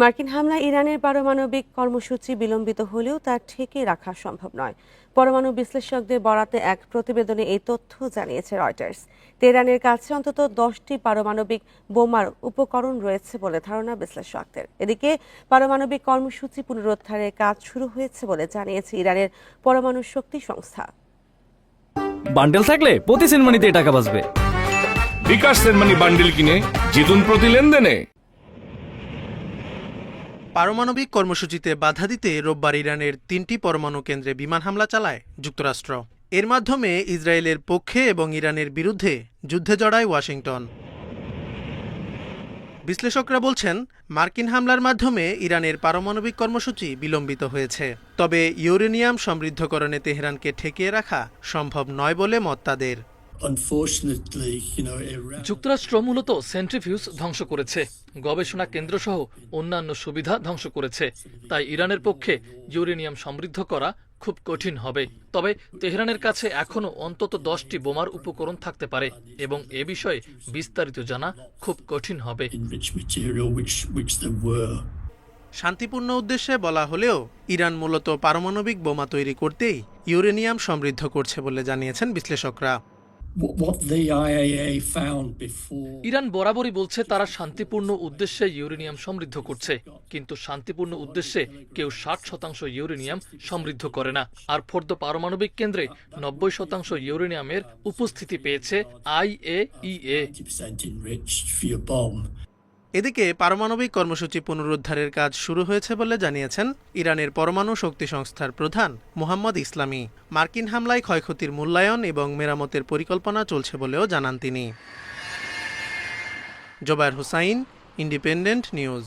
মার্কিন হামলায় ইরানের পারমাণবিক কর্মসূচি বিলম্বিত হলেও তা ঠেকে রাখা সম্ভব নয়। পরমাণু বিশ্লেষকদের বরাতে এক প্রতিবেদনে এই তথ্য জানিয়েছে রয়টার্স। তেহরানের কাছে অন্তত দশটি পারমাণবিক বোমার উপকরণ রয়েছে বলে ধারণা বিশ্লেষকদের। এদিকে পারমাণবিক কর্মসূচি পুনরুদ্ধারের কাজ শুরু হয়েছে বলে জানিয়েছে ইরানের পরমাণু শক্তি সংস্থা। বান্ডেল থাকলে প্রতি সেনমানিতে টাকা বাঁচবে। বিকাশ সেনমানি বান্ডিল কিনে জিতুন প্রতি লেনদেনে। পারমাণবিক কর্মসূচিতে বাধা দিতে রোববার ইরানের তিনটি পরমাণু কেন্দ্রে বিমান হামলা চালায় যুক্তরাষ্ট্র। এর মাধ্যমে ইসরায়েলের পক্ষে এবং ইরানের বিরুদ্ধে যুদ্ধে জড়ায় ওয়াশিংটন। বিশ্লেষকরা বলছেন, মার্কিন হামলার মাধ্যমে ইরানের পারমাণবিক কর্মসূচি বিলম্বিত হয়েছে। তবে ইউরেনিয়াম সমৃদ্ধকরণে তেহরানকে ঠেকিয়ে রাখা সম্ভব নয় বলে মত তাদের। যুক্তরাষ্ট্র মূলত সেন্ট্রিফিউজ ধ্বংস করেছে। গবেষণা কেন্দ্রসহ অন্যান্য সুবিধা ধ্বংস করেছে। তাই ইরানের পক্ষে ইউরেনিয়াম সমৃদ্ধ করা খুব কঠিন হবে। তবে তেহরানের কাছে এখনও অন্তত দশটি বোমার উপকরণ থাকতে পারে এবং এ বিষয়ে বিস্তারিত জানা খুব কঠিন হবে. শান্তিপূর্ণ উদ্দেশ্যে বলা হলেও ইরান মূলত পারমাণবিক বোমা তৈরি করতেই ইউরেনিয়াম সমৃদ্ধ করছে বলে জানিয়েছেন বিশ্লেষকরা। What, what the IAA found before. Iran বরাবরই বলছে তারা শান্তিপূর্ণ উদ্দেশ্যে ইউরেনিয়াম সমৃদ্ধ করছে। কিন্তু শান্তিপূর্ণ উদ্দেশ্যে কেউ ষাট শতাংশ ইউরেনিয়াম সমৃদ্ধ করে না। আর ফোর্দ পারমাণবিক কেন্দ্রে নব্বই শতাংশ ইউরেনিয়ামের উপস্থিতি পেয়েছে I IAEA 90% enriched for your bomb. এদিকে পারমাণবিক কর্মসূচি পুনরুদ্ধারের কাজ শুরু হয়েছে বলে জানিয়েছেন ইরানের পরমাণু শক্তি সংস্থার প্রধান মোহাম্মদ ইসলামী মার্কিন হামলায় ক্ষয়ক্ষতির মূল্যায়ন এবং মেরামতের পরিকল্পনা চলছে বলেও জানান তিনি জোবায়ের হুসাইন, ইন্ডিপেন্ডেন্ট নিউজ